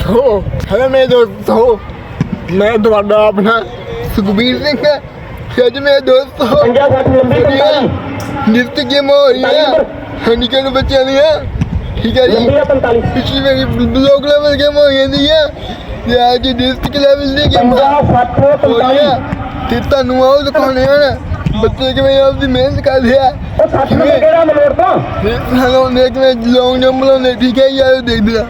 ਦੋਸਤੋ ਹੈਲੋ ਮੇਰੇ ਦੋਸਤੋ ਮੈਂ ਤੁਹਾਡਾ ਆਪਣਾ ਸੁਖਬੀਰ ਸਿੰਘ ਹੈ। ਅੱਜ ਮੇਰੇ ਦੋਸਤੋ 50 60 ਲੰਬੀ ਜਿਹੜੀਆਂ ਨਿਤ ਗੇਮ ਹੋ ਰਹੀਆਂ ਹਨੀਕਨ ਬੱਚਿਆਂ ਦੀਆਂ। ਠੀਕ ਹੈ ਜੀ। ਲੰਬੀ ਆ 45 ਪਿਛਲੀ ਵਾਰੀ ਬਲੌਗ ਲੈਵਲ ਗੇਮ ਹੋ। ਜਾਂਦੀਆਂ ਤੇ ਅੱਜ ਡਿਸਟ੍ਰਿਕਟ ਲੈਵਲ ਦੀ ਗੇਮ 50 60 ਹੋ 45 ਰਹੀਆਂ ਤੇ ਤੁਹਾਨੂੰ ਆਓ ਦਿਖਾਉਣੇ ਹਨ। ਬੱਚੇ ਕਿਵੇਂ ਆਪਦੀ ਮਿਹਨਤ ਕਰਦੇ ਆ। ਉਹ 60 ਨੰਬਰ ਕਿਹੜਾ ਮਲੋੜ ਤੋਂ? ਸਾਨੂੰ ਦੇਖ ਕਿਵੇਂ ਲੌਂਗ ਜੰਪ ਲਾਉਂਦੇ ਠੀਕ ਹੈ ਯਾਰ ਦੇਖਦੇ ਆ।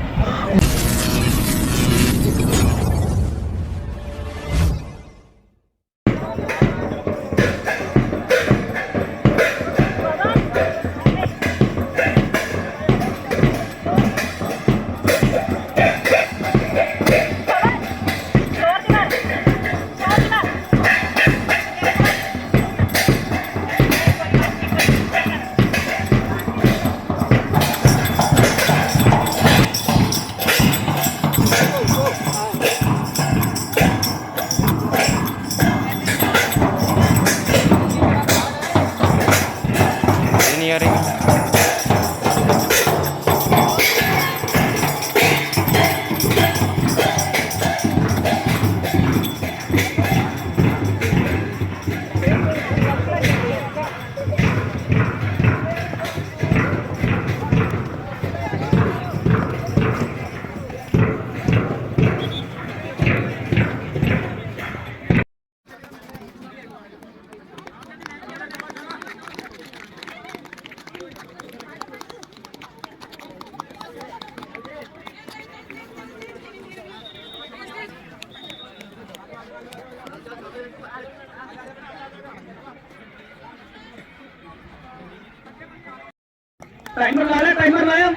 ਨਹੀਂ टाइमर लाया टाइमर लाया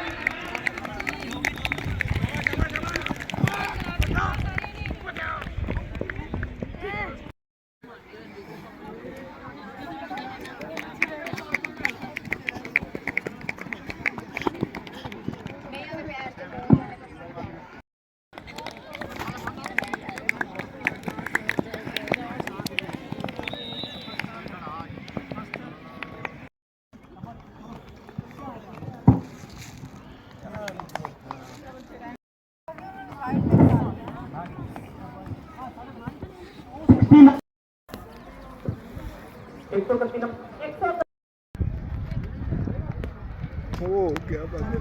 125 ਨੰਬਰ। 100 ਹੋ ਗਿਆ ਬਾਬੇ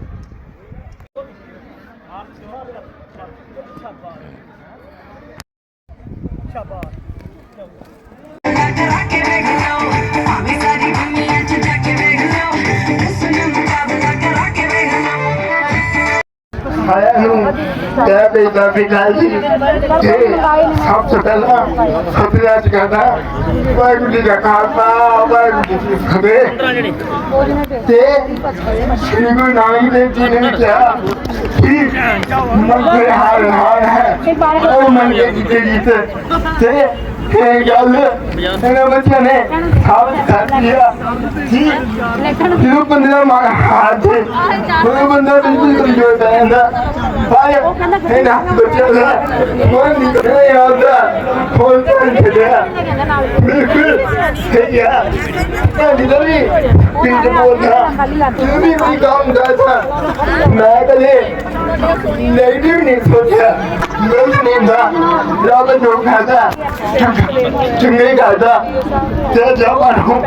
ਸ਼ਾਬਾਸ਼। ਸ਼ਾਬਾਸ਼ ਨੂੰ ਕਹਿ ਦੇ ਸੀ। ਕਿ ਸਭ ਤੋਂ ਪਹਿਲਾਂ ਖੁਦਰਾ ਚ ਕਹਦਾ, ਵਾਹਿਗੁਰੂ ਜੀ ਦਾ ਖਾਲਸਾ, ਵਾਹਿਗੁਰੂ ਜੀ ਕੀ ਫਤਿਹ ਤੇ ਸ੍ਰੀ ਗੁਰੂ ਨਾਨਕ ਦੇਵ ਜੀ ਨੇ ਕਿਹਾ ਕਿ ਮੰਗੇ ਹਾਰ ਹਾਰ ਹੈ, ਉਹ ਮੰਗੇ ਜਿੱਤੇ ਜਿੱਤ ਤੇ ਇਹ ਗੱਲ ਇਹਨਾਂ ਬੱਚਿਆਂ ਨੇ ਸਾਬਤ ਕਰ ਦਿਆ ਕਿ? ਜਦੋਂ ਬੰਦੇ ਦਾ ਮਨ ਹਾਰ ਬੰਦਾ ਬਿਲਕੁਲ ਕਮਜ਼ੋਰ ਪੈ ਜਾਂਦਾ। ਪਰ ਇਹਨਾਂ ਬੱਚਿਆਂ ਦਾ ਮਨ ਨਹੀਂ ਆਉਂਦਾ ਫੋਨ ਤੇ ਛੱਡਿਆ। ਬਿਲਕੁਲ ਸਹੀ ਹੈ ਮੈਂ ਜਿੱਦਾਂ ਵੀ ਪਿੰਡ ਬੋਲਦਾ ਜਦੋਂ ਵੀ ਕੋਈ ਕੰਮ ਕਰਦਾ ਮੈਂ ਕਦੇ ਨੈਗੇਟਿਵ ਨਹੀਂ ਸੋਚਿਆ। ਮੈਂ ਨਹੀਂ ਹੁੰਦਾ। ਰੱਬ ਜੋ ਕਰਦਾ ਚੰਗੇ। ਲੱਗਦਾ ਤੇ ਜਾ ਬਾਹਰੋਂ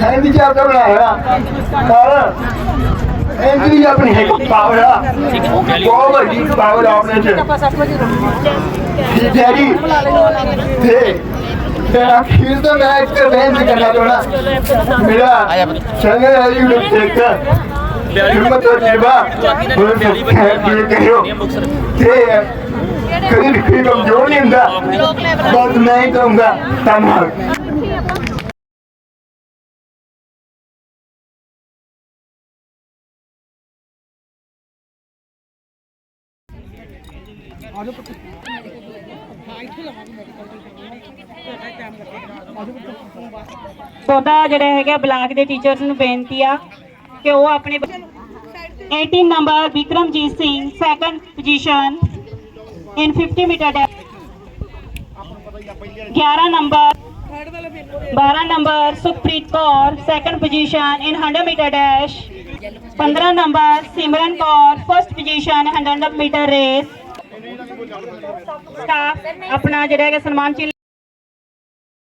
ਹੈ ਵੀ ਜਾ ਕੇ ਬਣਾਇਆ ਪਰ ਇੰਜਰੀ ਆਪਣੀ ਹੈ ਪਾਵਰ ਆ। ਬਹੁਤ ਵੱਡੀ ਪਾਵਰ ਆਪਣੇ ਚ। ਠੀਕ ਹੈ ਜੀ। ਤੇ ਤੇਰਾ ਖੀਰ ਤਾਂ ਮੈਂ ਇੱਕ ਬਹਿਨ ਕਰਨਾ ਚਾਹਣਾ ਮੇਰਾ ਚੰਗਾ ਹੈ ਜੀ ਲੋਕ ਦੇਖ ਹਿੰਮਤ ਤਜਰਬਾ ਬੋਲ ਕੇ ਕਰਿਓ। ਤੇ ਕਦੀ ਵੀ ਕਮਜ਼ੋਰ ਨਹੀਂ ਹੁੰਦਾ, ਬਸ ਮੈਂ ਹੀ ਕਹੂੰਗਾ ਧੰਨਵਾਦ ਆਜੋ ਪੁੱਤ ਉਹਦਾ ਜਿਹੜਾ ਹੈਗਾ ਬਲਾਕ ਦੇ ਟੀਚਰਸ ਨੂੰ ਬੇਨਤੀ ਆ ਕਿ ਉਹ ਆਪਣੇ 18 number Vikramjit Singh second position in 50 metre dash 11 number 12 number Sukhpreet Kaur second position in 100 metre dash 15 number Simran Kaur first position 100 metre race staff ਆਪਣਾ ਜਿਹੜਾ ਹੈਗਾ ਸਨਮਾਨ ਚਿੰਨ੍ਹ